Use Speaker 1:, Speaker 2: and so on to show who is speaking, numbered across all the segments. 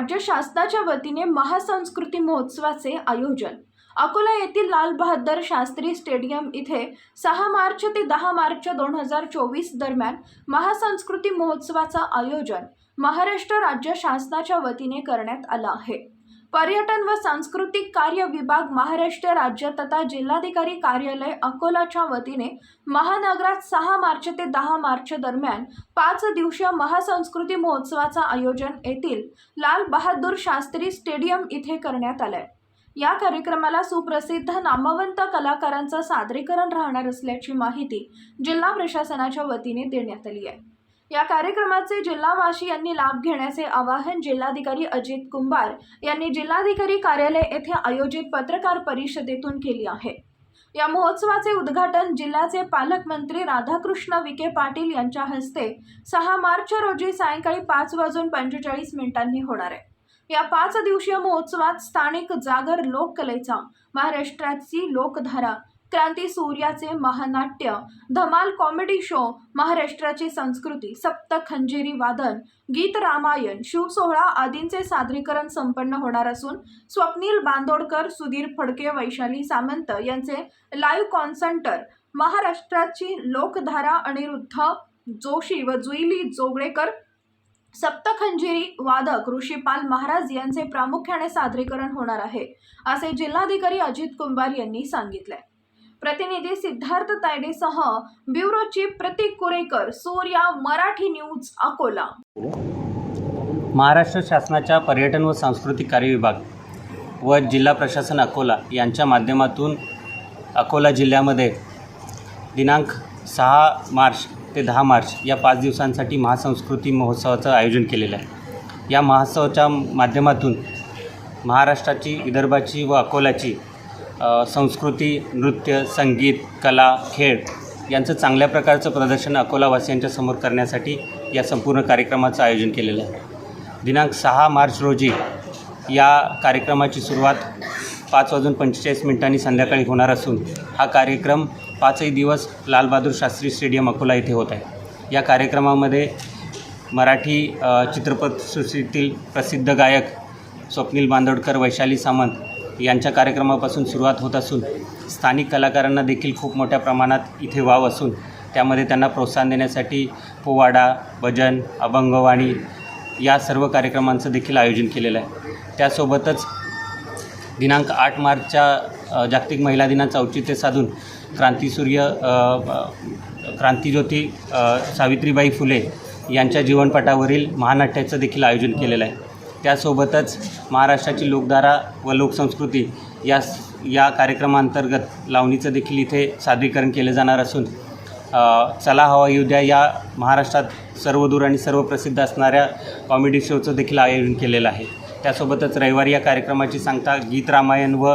Speaker 1: राज्य शासनाच्या वतीने महासंस्कृती महोत्सवाचे आयोजन. अकोला येथील लाल बहादर शास्त्री स्टेडियम इथे सहा मार्च ते दहा मार्च दोन हजार चोवीस दरम्यान महासंस्कृती महोत्सवाचं आयोजन महाराष्ट्र राज्य शासनाच्या वतीने करण्यात आलं आहे. पर्यटन व सांस्कृतिक कार्य विभाग महाराष्ट्र राज्य तथा जिल्हाधिकारी कार्यालय अकोलाच्या वतीने महानगरात सहा मार्च ते दहा मार्च दरम्यान पाच दिवसीय महासंस्कृती महोत्सवाचं आयोजन येथील लाल बहादूर शास्त्री स्टेडियम इथे करण्यात आलंय. या कार्यक्रमाला सुप्रसिद्ध नामवंत कलाकारांचं सादरीकरण राहणार असल्याची माहिती जिल्हा प्रशासनाच्या वतीने देण्यात आली आहे. या कार्यक्रमाचे जिल्हावासी यांनी लाभ घेण्याचे आवाहन जिल्हाधिकारी अजित कुंभार यांनी जिल्हाधिकारी कार्यालय येथे आयोजित पत्रकार परिषदेतून केली आहे. या महोत्सवाचे उद्घाटन जिल्ह्याचे पालकमंत्री राधाकृष्ण विखे पाटील यांच्या हस्ते सहा मार्च रोजी सायंकाळी पाच वाजून पंचेचाळीस मिनिटांनी होणार आहे. या पाच दिवसीय महोत्सवात स्थानिक जागर लोककलेचा महाराष्ट्राची लोकधारा क्रांती सूर्याचे महानाट्य धमाल कॉमेडी शो महाराष्ट्राची संस्कृती सप्त खंजिरी वादन गीत रामायण शिवसोहळा आदींचे सादरीकरण संपन्न होणार असून स्वप्नील बांदोडकर सुधीर फडके वैशाली सामंत यांचे लाईव्ह कॉन्सर्टर महाराष्ट्राची लोकधारा अनिरुद्ध जोशी व जुईली जोगळेकर सप्तखंजिरी वादक ऋषीपाल महाराज यांचे प्रामुख्याने सादरीकरण होणार आहे असे जिल्हाधिकारी अजित कुंभार यांनी सांगितले प्रतिनिधी Siddharth तायडेसह bureau chief Prateek Kurekar Surya Marathi news Akola.
Speaker 2: Maharashtra शासनाच्या पर्यटन व सांस्कृतिक कार्य विभाग व जिल्हा प्रशासन अकोला यांच्या माध्यमातून अकोला जिल्ह्यामध्ये दिनांक सहा मार्च ते दहा मार्च या पाच दिवसांसाठी महासंस्कृती महोत्सवाचं आयोजन केलेलं आहे. या महोत्सवाच्या माध्यमातून महाराष्ट्राची विदर्भाची व अकोल्याची संस्कृती नृत्य संगीत कला खेळ यांचं चांगल्या प्रकारचं प्रदर्शन अकोलावासियांच्या समोर करण्यासाठी या संपूर्ण कार्यक्रमाचं आयोजन केलेलं आहे. दिनांक सहा मार्च रोजी या कार्यक्रमाची सुरुवात पाच वाजून पंचेचाळीस मिनिटांनी संध्याकाळी होणार असून हा कार्यक्रम पाचही दिवस लालबहादूर शास्त्री स्टेडियम अकोला येथे होत आहे. या कार्यक्रमामध्ये मराठी चित्रपटसृष्टीतील प्रसिद्ध गायक स्वप्नील बांदोडकर वैशाली सामंत यांच्या कार्यक्रमापासून सुरुवात होत असून स्थानिक कलाकारांना देखील खूप मोठ्या प्रमाणात इथे वाव असून त्यामध्ये त्यांना प्रोत्साहन देण्यासाठी पोवाडा भजन अभंगवाणी या सर्व कार्यक्रमांचं देखील आयोजन केलेलं आहे. त्यासोबतच दिनांक आठ मार्चच्या जागतिक महिला दिनाचं औचित्य साधून क्रांतीसूर्य अ, क्रांतीज्योती सावित्रीबाई फुले यांच्या जीवनपटावरील महानाट्याचं देखील आयोजन केलेलं आहे. त्यासोबतच महाराष्ट्राची लोकधारा व लोकसंस्कृती या या कार्यक्रमांतर्गत लावणीचं देखील इथे सादरीकरण केले जाणार असून चला हवा येऊ द्या या महाराष्ट्रात सर्वदूर आणि सर्व प्रसिद्ध असणाऱ्या कॉमेडी शोचं देखील आयोजन केलेलं आहे. त्यासोबतच रविवारी या कार्यक्रमाची सांगता गीत रामायण व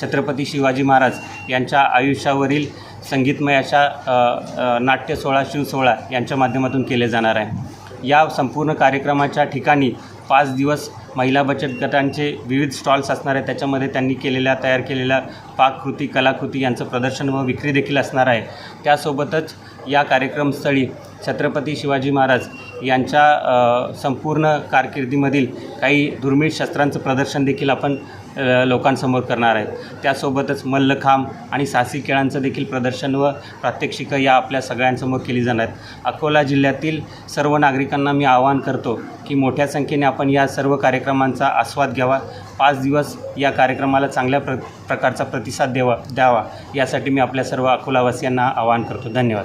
Speaker 2: छत्रपती शिवाजी महाराज यांच्या आयुष्यावरील संगीतमय अशा नाट्य सोहळा शिवसोहळा यांच्या माध्यमातून केले जाणार आहे. या संपूर्ण कार्यक्रमाच्या ठिकाणी पाच दिवस महिला बचत गटांचे विविध स्टॉल्स असणार आहे त्याच्यामध्ये त्यांनी केलेल्या तयार केलेल्या पाककृती कलाकृती यांचं प्रदर्शन व विक्री देखील असणार आहे. त्यासोबतच या कार्यक्रमस्थळी छत्रपती शिवाजी महाराज यांच्या संपूर्ण कारकिर्दीमधील काही दुर्मिळ शस्त्रांचं प्रदर्शन देखील आपण लोकांसमोर करणार आहेत. त्यासोबतच मल्लखांब आणि साहसी खेळांचं देखील प्रदर्शन व प्रात्यक्षिकं या आपल्या सगळ्यांसमोर केली जाणार आहेत. अकोला जिल्ह्यातील सर्व नागरिकांना मी आवाहन करतो की मोठ्या संख्येने आपण या सर्व कार्यक्रमांचा आस्वाद घ्यावा. पाच दिवस या कार्यक्रमाला चांगल्या प्र प्रकारचा प्रतिसाद द्यावा द्यावा. यासाठी मी आपल्या सर्व अकोलावासियांना आवाहन करतो. धन्यवाद.